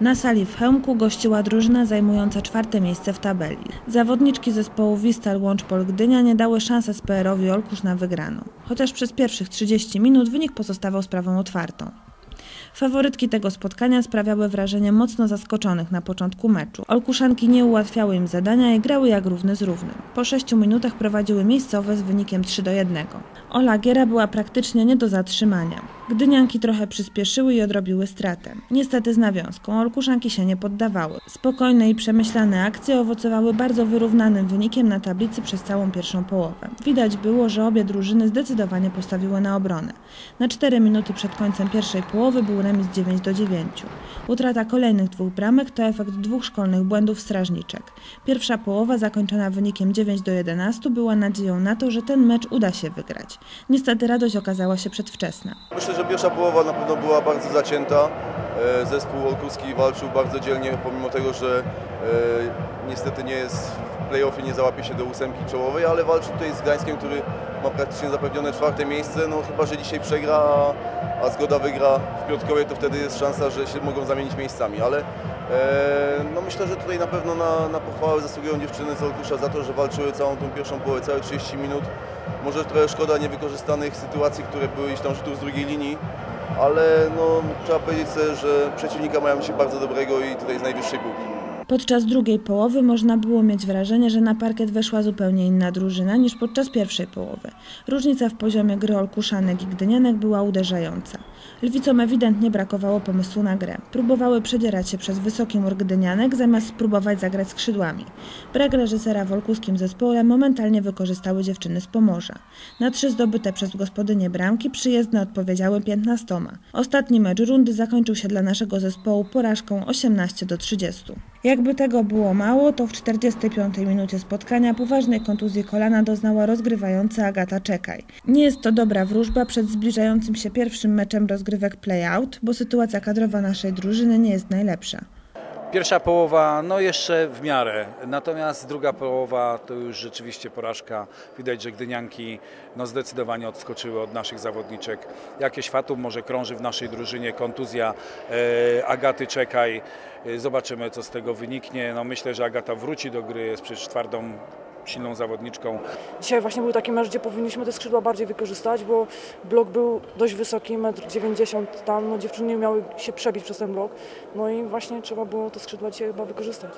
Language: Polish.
Na sali w Chełmku gościła drużyna zajmująca czwarte miejsce w tabeli. Zawodniczki zespołu Wistal Łącz-Pol Gdynia nie dały szans SPR-owi Olkusz na wygraną. Chociaż przez pierwszych 30 minut wynik pozostawał sprawą otwartą. Faworytki tego spotkania sprawiały wrażenie mocno zaskoczonych na początku meczu. Olkuszanki nie ułatwiały im zadania i grały jak równy z równym. Po 6 minutach prowadziły miejscowe z wynikiem 3 do 1. Ola Giera była praktycznie nie do zatrzymania. Gdynianki trochę przyspieszyły i odrobiły stratę. Niestety z nawiązką Olkuszanki się nie poddawały. Spokojne i przemyślane akcje owocowały bardzo wyrównanym wynikiem na tablicy przez całą pierwszą połowę. Widać było, że obie drużyny zdecydowanie postawiły na obronę. Na 4 minuty przed końcem pierwszej połowy był remis 9 do 9. Utrata kolejnych dwóch bramek to efekt dwóch szkolnych błędów strażniczek. Pierwsza połowa zakończona wynikiem 9 do 11 była nadzieją na to, że ten mecz uda się wygrać. Niestety radość okazała się przedwczesna. Myślę, że pierwsza połowa na pewno była bardzo zacięta. E, Zespół Olkuski walczył bardzo dzielnie, pomimo tego, że e, niestety nie jest play-offie, nie załapie się do ósemki czołowej, ale walczy tutaj z Gdańskiem, który ma praktycznie zapewnione czwarte miejsce. No chyba, że dzisiaj przegra, a, a Zgoda wygra w Piotrkowie, to wtedy jest szansa, że się mogą zamienić miejscami, ale e, no myślę, że tutaj na pewno na, na pochwałę zasługują dziewczyny z Olkusza za to, że walczyły całą tą pierwszą połowę, całe 30 minut. Może trochę szkoda niewykorzystanych sytuacji, które były gdzieś tam rzutów z drugiej linii, ale no, trzeba powiedzieć sobie, że przeciwnika mają się bardzo dobrego i tutaj z najwyższej półki. Podczas drugiej połowy można było mieć wrażenie, że na parkiet weszła zupełnie inna drużyna niż podczas pierwszej połowy. Różnica w poziomie gry Olkuszanek i Gdynianek była uderzająca. Lwicom ewidentnie brakowało pomysłu na grę. Próbowały przedzierać się przez wysoki mur Gdynianek, zamiast spróbować zagrać skrzydłami. Brak reżysera w olkuskim zespole momentalnie wykorzystały dziewczyny z Pomorza. Na trzy zdobyte przez gospodynie bramki przyjezdne odpowiedziały 15. Ostatni mecz rundy zakończył się dla naszego zespołu porażką 18 do 30. Jakby tego było mało, to w 45 minucie spotkania poważnej kontuzji kolana doznała rozgrywająca Agata Czekaj. Nie jest to dobra wróżba przed zbliżającym się pierwszym meczem rozgrywek play-out, bo sytuacja kadrowa naszej drużyny nie jest najlepsza. Pierwsza połowa, no jeszcze w miarę, natomiast druga połowa to już rzeczywiście porażka. Widać, że Gdynianki no zdecydowanie odskoczyły od naszych zawodniczek. Jakieś fatum może krąży w naszej drużynie, kontuzja e, Agaty Czekaj. E, Zobaczymy, co z tego wyniknie. No myślę, że Agata wróci do gry, jest przecież twardą, silną zawodniczką. Dzisiaj właśnie był taki mecz, gdzie powinniśmy te skrzydła bardziej wykorzystać, bo blok był dość wysoki, 1,90 m tam, no dziewczyny nie miały się przebić przez ten blok, no i właśnie trzeba było te skrzydła dzisiaj chyba wykorzystać.